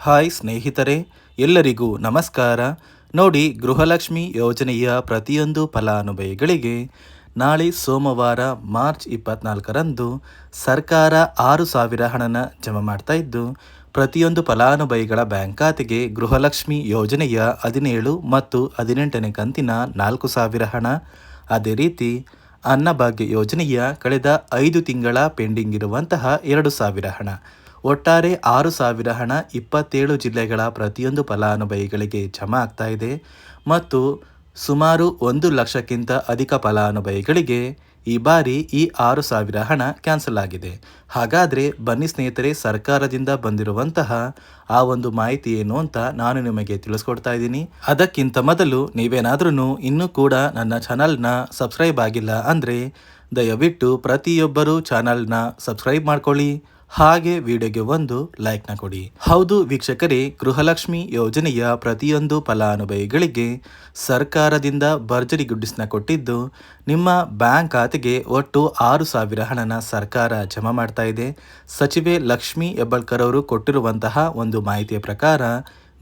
Hi ಸ್ನೇಹಿತರೆ, ಎಲ್ಲರಿಗೂ ನಮಸ್ಕಾರ. ನೋಡಿ, ಗೃಹಲಕ್ಷ್ಮಿ ಯೋಜನೆಯ ಪ್ರತಿಯೊಂದು ಫಲಾನುಭವಿಗಳಿಗೆ ನಾಳೆ ಸೋಮವಾರ, ಮಾರ್ಚ್ ಇಪ್ಪತ್ನಾಲ್ಕರಂದು ಸರ್ಕಾರ ಆರು ಸಾವಿರ ಹಣನ ಜಮಾ ಮಾಡ್ತಾ ಇದ್ದು, ಪ್ರತಿಯೊಂದು ಫಲಾನುಭವಿಗಳ ಬ್ಯಾಂಕ್ ಖಾತೆಗೆ ಗೃಹಲಕ್ಷ್ಮಿ ಯೋಜನೆಯ ಹದಿನೇಳು ಮತ್ತು ಹದಿನೆಂಟನೇ ಕಂತಿನ ನಾಲ್ಕು ಸಾವಿರ ಹಣ. ಅದೇ ರೀತಿ, ಅನ್ನಭಾಗ್ಯ ಯೋಜನೆಯ ಕಳೆದ ಐದು ತಿಂಗಳ ಪೆಂಡಿಂಗ್ ಇರುವಂತಹ ಎರಡು ಸಾವಿರ ಹಣ. ಒಟ್ಟಾರೆ ಆರು ಸಾವಿರ ಹಣ ಇಪ್ಪತ್ತೇಳು ಜಿಲ್ಲೆಗಳ ಪ್ರತಿಯೊಂದು ಫಲಾನುಭವಿಗಳಿಗೆ ಜಮಾ ಆಗ್ತಾ ಇದೆ ಮತ್ತು ಸುಮಾರು ಒಂದು ಲಕ್ಷಕ್ಕಿಂತ ಅಧಿಕ ಫಲಾನುಭವಿಗಳಿಗೆ ಈ ಬಾರಿ ಈ ಆರು ಸಾವಿರ ಹಣ ಕ್ಯಾನ್ಸಲ್ ಆಗಿದೆ. ಹಾಗಾದರೆ ಬನ್ನಿ ಸ್ನೇಹಿತರೆ, ಸರ್ಕಾರದಿಂದ ಬಂದಿರುವಂತಹ ಆ ಒಂದು ಮಾಹಿತಿ ಏನು ಅಂತ ನಾನು ನಿಮಗೆ ತಿಳಿಸ್ಕೊಡ್ತಾ ಇದ್ದೀನಿ. ಅದಕ್ಕಿಂತ ಮೊದಲು ನೀವೇನಾದ್ರೂ ಇನ್ನೂ ಕೂಡ ನನ್ನ ಚಾನಲ್ನ ಸಬ್ಸ್ಕ್ರೈಬ್ ಆಗಿಲ್ಲ ಅಂದರೆ ದಯವಿಟ್ಟು ಪ್ರತಿಯೊಬ್ಬರೂ ಚಾನಲ್ನ ಸಬ್ಸ್ಕ್ರೈಬ್ ಮಾಡ್ಕೊಳ್ಳಿ. ಹಾಗೆ ವಿಡಿಯೋಗೆ ಒಂದು ಲೈಕ್ನ ಕೊಡಿ. ಹೌದು ವೀಕ್ಷಕರೇ, ಗೃಹಲಕ್ಷ್ಮಿ ಯೋಜನೆಯ ಪ್ರತಿಯೊಂದು ಫಲಾನುಭವಿಗಳಿಗೆ ಸರ್ಕಾರದಿಂದ ಭರ್ಜರಿ ಗುಡ್ಡಿಸ್ನ ಕೊಟ್ಟಿದ್ದು ನಿಮ್ಮ ಬ್ಯಾಂಕ್ ಖಾತೆಗೆ ಒಟ್ಟು ಆರು ಸಾವಿರ ಹಣನ ಸರ್ಕಾರ ಜಮಾ ಮಾಡ್ತಾ ಇದೆ. ಸಚಿವೆ ಲಕ್ಷ್ಮಿ ಹೆಬ್ಬಳ್ಕರ್ ಅವರು ಕೊಟ್ಟಿರುವಂತಹ ಒಂದು ಮಾಹಿತಿಯ ಪ್ರಕಾರ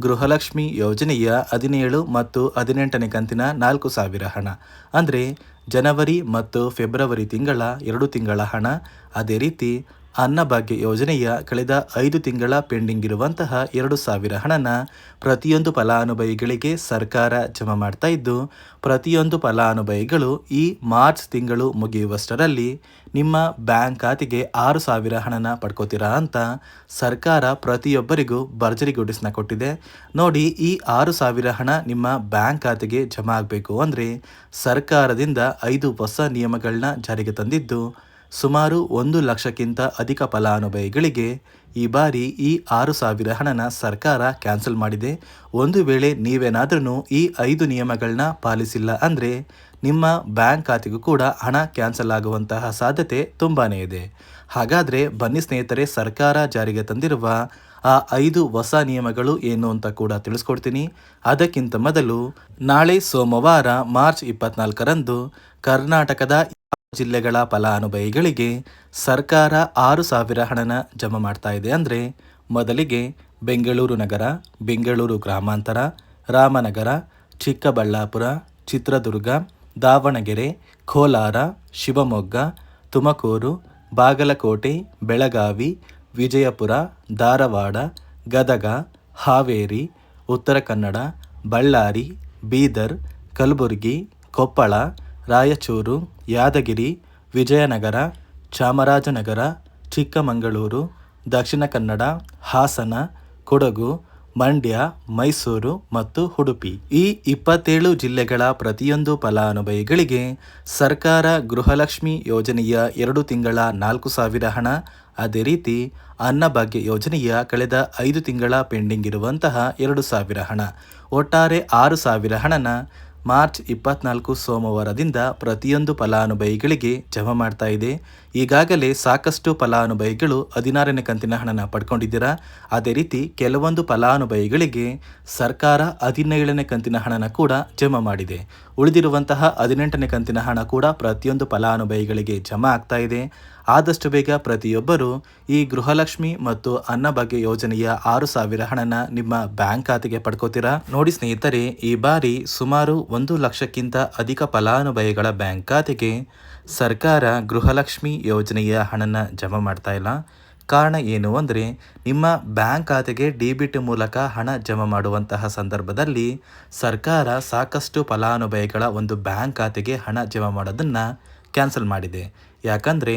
ಗೃಹಲಕ್ಷ್ಮಿ ಯೋಜನೆಯ ಹದಿನೇಳು ಮತ್ತು ಹದಿನೆಂಟನೇ ಕಂತಿನ ನಾಲ್ಕು ಸಾವಿರ ಹಣ. ಅಂದರೆ ಜನವರಿ ಮತ್ತು ಫೆಬ್ರವರಿ ತಿಂಗಳ ಎರಡು ತಿಂಗಳ ಹಣ. ಅದೇ ರೀತಿ ಅನ್ನಭಾಗ್ಯ ಯೋಜನೆಯ ಕಳೆದ ಐದು ತಿಂಗಳ ಪೆಂಡಿಂಗ್ ಇರುವಂತಹ ಎರಡು ಸಾವಿರ ಹಣನ ಪ್ರತಿಯೊಂದು ಫಲಾನುಭವಿಗಳಿಗೆ ಸರ್ಕಾರ ಜಮಾ ಮಾಡ್ತಾ ಇದ್ದು, ಪ್ರತಿಯೊಂದು ಫಲಾನುಭವಿಗಳು ಈ ಮಾರ್ಚ್ ತಿಂಗಳು ಮುಗಿಯುವಷ್ಟರಲ್ಲಿ ನಿಮ್ಮ ಬ್ಯಾಂಕ್ ಖಾತೆಗೆ ಆರು ಸಾವಿರ ಹಣನ ಪಡ್ಕೋತೀರಾ ಅಂತ ಸರ್ಕಾರ ಪ್ರತಿಯೊಬ್ಬರಿಗೂ ಭರ್ಜರಿ ಗುಡಿಸ್ನ ಕೊಟ್ಟಿದೆ. ನೋಡಿ, ಈ ಆರು ಸಾವಿರ ಹಣ ನಿಮ್ಮ ಬ್ಯಾಂಕ್ ಖಾತೆಗೆ ಜಮಾ ಆಗಬೇಕು ಅಂದರೆ ಸರ್ಕಾರದಿಂದ ಐದು ಹೊಸ ನಿಯಮಗಳನ್ನ ಜಾರಿಗೆ ತಂದಿದ್ದು ಸುಮಾರು ಒಂದು ಲಕ್ಷಕ್ಕಿಂತ ಅಧಿಕ ಫಲಾನುಭವಿಗಳಿಗೆ ಈ ಬಾರಿ ಈ ಆರು ಸಾವಿರ ಹಣನ ಸರ್ಕಾರ ಕ್ಯಾನ್ಸಲ್ ಮಾಡಿದೆ. ಒಂದು ವೇಳೆ ನೀವೇನಾದ್ರೂ ಈ ಐದು ನಿಯಮಗಳನ್ನ ಪಾಲಿಸಿಲ್ಲ ಅಂದರೆ ನಿಮ್ಮ ಬ್ಯಾಂಕ್ ಖಾತೆಗೂ ಕೂಡ ಹಣ ಕ್ಯಾನ್ಸಲ್ ಆಗುವಂತಹ ಸಾಧ್ಯತೆ ತುಂಬಾ ಇದೆ. ಹಾಗಾದರೆ ಬನ್ನಿ ಸ್ನೇಹಿತರೆ, ಸರ್ಕಾರ ಜಾರಿಗೆ ತಂದಿರುವ ಆ ಐದು ಹೊಸ ನಿಯಮಗಳು ಏನು ಅಂತ ಕೂಡ ತಿಳಿಸ್ಕೊಡ್ತೀನಿ. ಅದಕ್ಕಿಂತ ಮೊದಲು ನಾಳೆ ಸೋಮವಾರ, ಮಾರ್ಚ್ ಇಪ್ಪತ್ನಾಲ್ಕರಂದು ಕರ್ನಾಟಕದ ಜಿಲ್ಲೆಗಳ ಫಲಾನುಭವಿಗಳಿಗೆ ಸರ್ಕಾರ ಆರು ಸಾವಿರ ಹಣನ ಜಮಾ ಮಾಡ್ತಾ ಇದೆ ಅಂದರೆ ಮೊದಲಿಗೆ ಬೆಂಗಳೂರು ನಗರ, ಬೆಂಗಳೂರು ಗ್ರಾಮಾಂತರ, ರಾಮನಗರ, ಚಿಕ್ಕಬಳ್ಳಾಪುರ, ಚಿತ್ರದುರ್ಗ, ದಾವಣಗೆರೆ, ಕೋಲಾರ, ಶಿವಮೊಗ್ಗ, ತುಮಕೂರು, ಬಾಗಲಕೋಟೆ, ಬೆಳಗಾವಿ, ವಿಜಯಪುರ, ಧಾರವಾಡ, ಗದಗ, ಹಾವೇರಿ, ಉತ್ತರ ಕನ್ನಡ, ಬಳ್ಳಾರಿ, ಬೀದರ್, ಕಲಬುರಗಿ, ಕೊಪ್ಪಳ ರಾಯಚೂರು, ಯಾದಗಿರಿ, ವಿಜಯನಗರ, ಚಾಮರಾಜನಗರ, ಚಿಕ್ಕಮಗಳೂರು, ದಕ್ಷಿಣ ಕನ್ನಡ, ಹಾಸನ, ಕೊಡಗು, ಮಂಡ್ಯ, ಮೈಸೂರು ಮತ್ತು ಉಡುಪಿ. ಈ ಇಪ್ಪತ್ತೇಳು ಜಿಲ್ಲೆಗಳ ಪ್ರತಿಯೊಂದು ಫಲಾನುಭವಿಗಳಿಗೆ ಸರ್ಕಾರ ಗೃಹಲಕ್ಷ್ಮಿ ಯೋಜನೆಯ ಎರಡು ತಿಂಗಳ ನಾಲ್ಕು ಸಾವಿರ ಹಣ. ಅದೇ ರೀತಿ ಅನ್ನಭಾಗ್ಯ ಯೋಜನೆಯ ಕಳೆದ ಐದು ತಿಂಗಳ ಪೆಂಡಿಂಗ್ ಇರುವಂತಹ ಎರಡು ಸಾವಿರ ಹಣ. ಒಟ್ಟಾರೆ ಆರು ಸಾವಿರ ಹಣನ ಮಾರ್ಚ್ ಇಪ್ಪತ್ನಾಲ್ಕು ಸೋಮವಾರದಿಂದ ಪ್ರತಿಯೊಂದು ಫಲಾನುಭವಿಗಳಿಗೆ ಜಮಾ ಮಾಡ್ತಾ ಇದೆ. ಈಗಾಗಲೇ ಸಾಕಷ್ಟು ಫಲಾನುಭವಿಗಳು ಹದಿನಾರನೇ ಕಂತಿನ ಹಣನ ಪಡ್ಕೊಂಡಿದ್ದೀರಾ? ಅದೇ ರೀತಿ ಕೆಲವೊಂದು ಫಲಾನುಭವಿಗಳಿಗೆ ಸರ್ಕಾರ ಹದಿನೇಳನೇ ಕಂತಿನ ಹಣನ ಕೂಡ ಜಮಾ ಮಾಡಿದೆ. ಉಳಿದಿರುವಂತಹ ಹದಿನೆಂಟನೇ ಕಂತಿನ ಹಣ ಕೂಡ ಪ್ರತಿಯೊಂದು ಫಲಾನುಭವಿಗಳಿಗೆ ಜಮಾ ಆಗ್ತಾ ಇದೆ. ಆದಷ್ಟು ಬೇಗ ಪ್ರತಿಯೊಬ್ಬರು ಈ ಗೃಹಲಕ್ಷ್ಮಿ ಮತ್ತು ಅನ್ನಭಾಗ್ಯ ಯೋಜನೆಯ ಆರು ಸಾವಿರ ಹಣನ ನಿಮ್ಮ ಬ್ಯಾಂಕ್ ಖಾತೆಗೆ ಪಡ್ಕೋತೀರಾ? ನೋಡಿ ಸ್ನೇಹಿತರೆ, ಈ ಬಾರಿ ಸುಮಾರು ಒಂದು ಲಕ್ಷಕ್ಕಿಂತ ಅಧಿಕ ಫಲಾನುಭವಿಗಳ ಬ್ಯಾಂಕ್ ಖಾತೆಗೆ ಸರ್ಕಾರ ಗೃಹಲಕ್ಷ್ಮಿ ಯೋಜನೆಯ ಹಣನ ಜಮಾ ಮಾಡ್ತಾ ಇಲ್ಲ. ಕಾರಣ ಏನು ಅಂದರೆ, ನಿಮ್ಮ ಬ್ಯಾಂಕ್ ಖಾತೆಗೆ ಡಿಬಿಟ್ ಮೂಲಕ ಹಣ ಜಮಾ ಮಾಡುವಂತಹ ಸಂದರ್ಭದಲ್ಲಿ ಸರ್ಕಾರ ಸಾಕಷ್ಟು ಫಲಾನುಭವಿಗಳ ಒಂದು ಬ್ಯಾಂಕ್ ಖಾತೆಗೆ ಹಣ ಜಮಾ ಮಾಡೋದನ್ನು ಕ್ಯಾನ್ಸಲ್ ಮಾಡಿದೆ. ಯಾಕಂದರೆ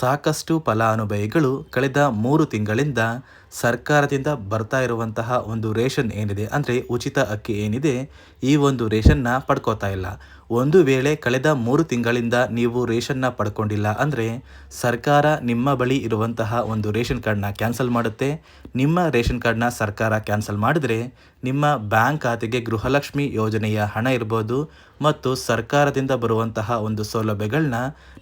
ಸಾಕಷ್ಟು ಫಲಾನುಭವಿಗಳು ಕಳೆದ ಮೂರು ತಿಂಗಳಿಂದ ಸರ್ಕಾರದಿಂದ ಬರ್ತಾ ಇರುವಂತಹ ಒಂದು ರೇಷನ್ ಏನಿದೆ, ಅಂದರೆ ಉಚಿತ ಅಕ್ಕಿ ಏನಿದೆ, ಈ ಒಂದು ರೇಷನ್ನ ಪಡ್ಕೋತಾ ಇಲ್ಲ. ಒಂದು ವೇಳೆ ಕಳೆದ ಮೂರು ತಿಂಗಳಿಂದ ನೀವು ರೇಷನ್ನ ಪಡ್ಕೊಂಡಿಲ್ಲ ಅಂದರೆ ಸರ್ಕಾರ ನಿಮ್ಮ ಬಳಿ ಇರುವಂತಹ ಒಂದು ರೇಷನ್ ಕಾರ್ಡ್ನ ಕ್ಯಾನ್ಸಲ್ ಮಾಡುತ್ತೆ. ನಿಮ್ಮ ರೇಷನ್ ಕಾರ್ಡ್ನ ಸರ್ಕಾರ ಕ್ಯಾನ್ಸಲ್ ಮಾಡಿದರೆ ನಿಮ್ಮ ಬ್ಯಾಂಕ್ ಖಾತೆಗೆ ಗೃಹಲಕ್ಷ್ಮಿ ಯೋಜನೆಯ ಹಣ ಇರ್ಬೋದು ಮತ್ತು ಸರ್ಕಾರದಿಂದ ಬರುವಂತಹ ಒಂದು ಸೌಲಭ್ಯಗಳನ್ನ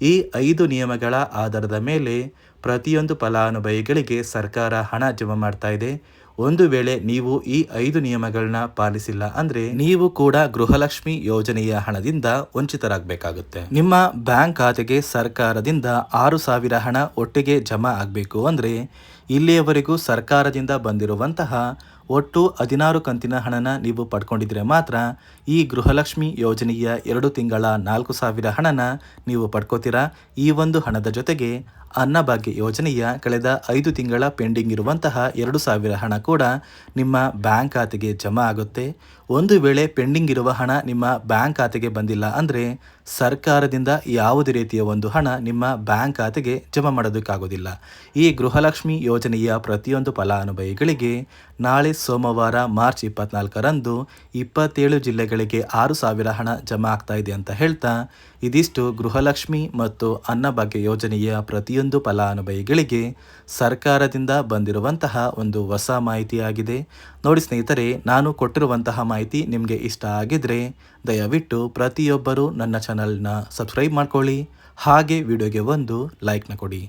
ಈ ಐದು ನಿಯಮಗಳ ಆಧಾರದ ಮೇಲೆ ಪ್ರತಿಯೊಂದು ಫಲಾನುಭವಿಗಳಿಗೆ ಸರ್ಕಾರ ಹಣ ಜಮಾ ಮಾಡ್ತಾ ಇದೆ. ಒಂದು ವೇಳೆ ನೀವು ಈ ಐದು ನಿಯಮಗಳನ್ನ ಪಾಲಿಸಿಲ್ಲ ಅಂದ್ರೆ ನೀವು ಕೂಡ ಗೃಹಲಕ್ಷ್ಮಿ ಯೋಜನೆಯ ಹಣದಿಂದ ವಂಚಿತರಾಗಬೇಕಾಗುತ್ತೆ. ನಿಮ್ಮ ಬ್ಯಾಂಕ್ ಖಾತೆಗೆ ಸರ್ಕಾರದಿಂದ ಆರು ಸಾವಿರ ಹಣ ಒಟ್ಟಿಗೆ ಜಮಾ ಆಗಬೇಕು ಅಂದ್ರೆ ಇಲ್ಲಿಯವರೆಗೂ ಸರ್ಕಾರದಿಂದ ಬಂದಿರುವಂತಹ ಒಟ್ಟು ಹದಿನಾರು ಕಂತಿನ ಹಣನ ನೀವು ಪಡ್ಕೊಂಡಿದ್ರೆ ಮಾತ್ರ ಈ ಗೃಹಲಕ್ಷ್ಮಿ ಯೋಜನೆಯ ಎರಡು ತಿಂಗಳ ನಾಲ್ಕು ಸಾವಿರ ಹಣನ ನೀವು ಪಡ್ಕೋತೀರಾ? ಈ ಒಂದು ಹಣದ ಜೊತೆಗೆ ಅನ್ನಭಾಗ್ಯ ಯೋಜನೆಯ ಕಳೆದ ಐದು ತಿಂಗಳ ಪೆಂಡಿಂಗ್ ಇರುವಂತಹ ಎರಡು ಸಾವಿರ ಹಣ ಕೂಡ ನಿಮ್ಮ ಬ್ಯಾಂಕ್ ಖಾತೆಗೆ ಜಮಾ ಆಗುತ್ತೆ. ಒಂದು ವೇಳೆ ಪೆಂಡಿಂಗ್ ಇರುವ ಹಣ ನಿಮ್ಮ ಬ್ಯಾಂಕ್ ಖಾತೆಗೆ ಬಂದಿಲ್ಲ ಅಂದರೆ ಸರ್ಕಾರದಿಂದ ಯಾವುದೇ ರೀತಿಯ ಒಂದು ಹಣ ನಿಮ್ಮ ಬ್ಯಾಂಕ್ ಖಾತೆಗೆ ಜಮಾ ಮಾಡೋದಕ್ಕಾಗೋದಿಲ್ಲ. ಈ ಗೃಹಲಕ್ಷ್ಮಿ ಯೋಜನೆಯ ಪ್ರತಿಯೊಂದು ಫಲಾನುಭವಿಗಳಿಗೆ ನಾಳೆ ಸೋಮವಾರ ಮಾರ್ಚ್ ಇಪ್ಪತ್ನಾಲ್ಕರಂದು ಇಪ್ಪತ್ತೇಳು ಜಿಲ್ಲೆಗಳಿಗೆ ಆರು ಸಾವಿರ ಹಣ ಜಮಾ ಆಗ್ತಾ ಇದೆ ಅಂತ ಹೇಳ್ತಾ ಇದಿಷ್ಟು ಗೃಹಲಕ್ಷ್ಮಿ ಮತ್ತು ಅನ್ನಭಾಗ್ಯ ಯೋಜನೆಯ ಪ್ರತಿಯೊಂದು ಫಲಾನುಭವಿಗಳಿಗೆ ಸರ್ಕಾರದಿಂದ ಬಂದಿರುವಂತಹ ಒಂದು ಹೊಸ ಮಾಹಿತಿಯಾಗಿದೆ. ನೋಡಿ ಸ್ನೇಹಿತರೆ, ನಾನು ಕೊಟ್ಟಿರುವಂತಹ ಮಾಹಿತಿ ನಿಮಗೆ ಇಷ್ಟ ಆಗಿದ್ರೆ ದಯವಿಟ್ಟು ಪ್ರತಿಯೊಬ್ಬರೂ ನನ್ನ ಚಾನಲ್ನ ಸಬ್ಸ್ಕ್ರೈಬ್ ಮಾಡ್ಕೊಳ್ಳಿ. ಹಾಗೆ ವಿಡಿಯೋಗೆ ಒಂದು ಲೈಕ್ನ ಕೊಡಿ.